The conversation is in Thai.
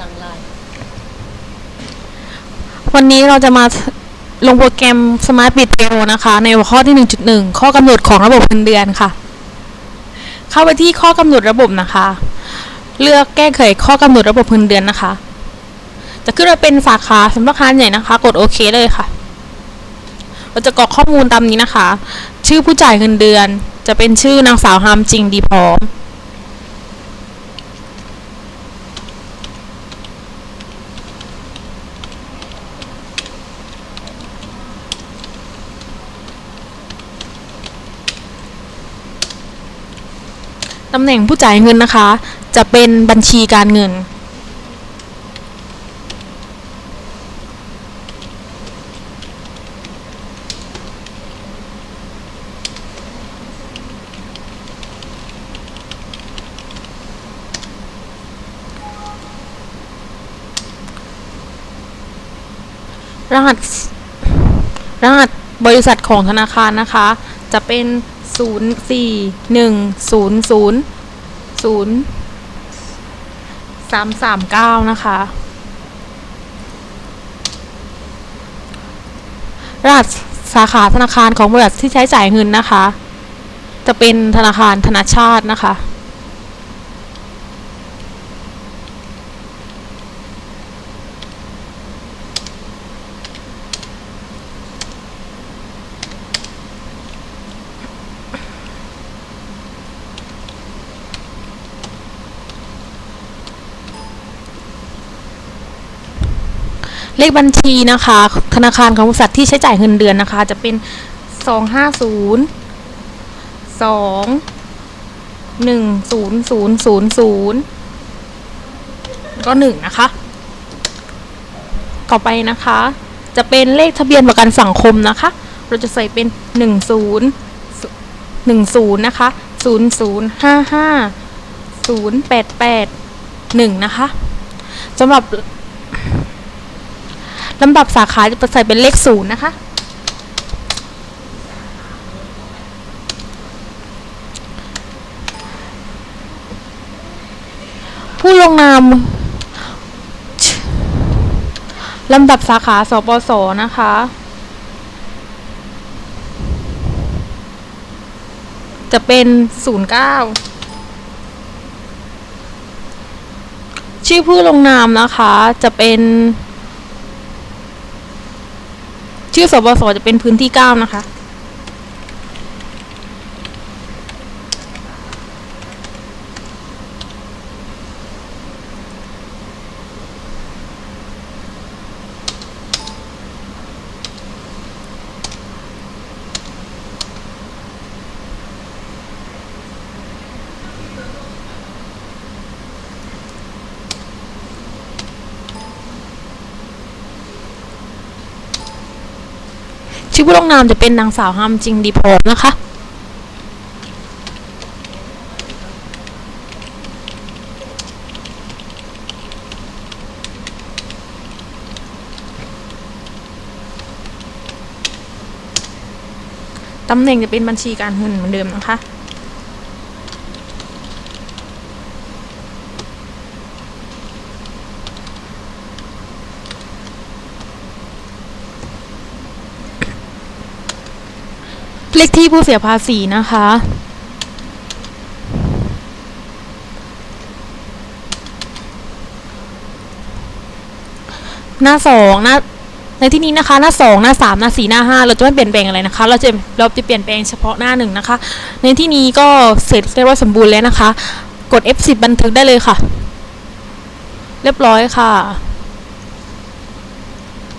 หลังไลน์วันนี้เราจะมาลงโปรแกรม Smart Bit Payroll นะคะ ในหัวข้อที่ 1.1 ข้อกำหนดของระบบเงินเดือนค่ะ เข้าไปที่ข้อกำหนดระบบนะคะ เลือกแก้ไขข้อกำหนดระบบเงินเดือนนะคะ จะขึ้นมาเป็นสาขาสำนักงานใหญ่นะคะ กดโอเคเลยค่ะ เราจะกรอกข้อมูลตามนี้นะคะ ชื่อผู้จ่ายเงินเดือน จะเป็นชื่อนางสาวฮามจริงดีพร้อม ตำแหน่งผู้จ่ายเงินนะคะ จะเป็นบัญชีการเงิน รหัส รหัสบริษัทของธนาคารนะคะ จะเป็น 0 4 1 0 0 0 3 3 9นะคะ รหัสสาขาธนาคารของบริษัทที่ใช้จ่ายเงินนะคะ จะเป็นธนาคารธนาชาตินะคะ เลขบัญชีนะคะ ธนาคารของบริษัทที่ใช้จ่ายเงินเดือนนะคะ จะเป็นสองห้าศูนย์สองหนึ่งศูนย์ศูนย์ศูนย์ศูนย์ก็หนึ่งนะคะ ต่อไปนะคะ จะเป็นเลขทะเบียนประกันสังคมนะคะ เราจะใส่เป็นหนึ่งศูนย์หนึ่งศูนย์นะคะศูนย์ศูนย์ห้าห้าศูนย์แปดแปดหนึ่งนะคะสำหรับ ลำดับสาขาจะใส่เป็นเลขศูนย์นะคะ ผู้ลงนามลำดับสาขา สปส นะคะ จะเป็นศูนย์เก้าชื่อผู้ลงนามนะคะ จะเป็น ชื่อสบสจะเป็นพื้นที่เก้านะคะ ที่ผู้ลงนามจะเป็นนางสาวฮามจริงดีพร้อนะคะตำแหน่งจะเป็นบัญชีการเงินเหมือนเดิมนะคะ ลขที่ผู้เสียภาษีนะคะ หน้าสองหน้าในที่นี้นะคะหน้าสองหน้าสามหน้าสี่หน้าห้าเราจะไม่เปลี่ยนแปลงอะไรนะคะ เราจะเราจะเปลี่ยนแปลงเฉพาะหน้าหนึ่งนะคะ ในที่นี้ก็เสร็จเรียบร้อยสมบูรณ์แล้วนะคะ กด F10 บันทึกได้เลยค่ะ เรียบร้อยค่ะ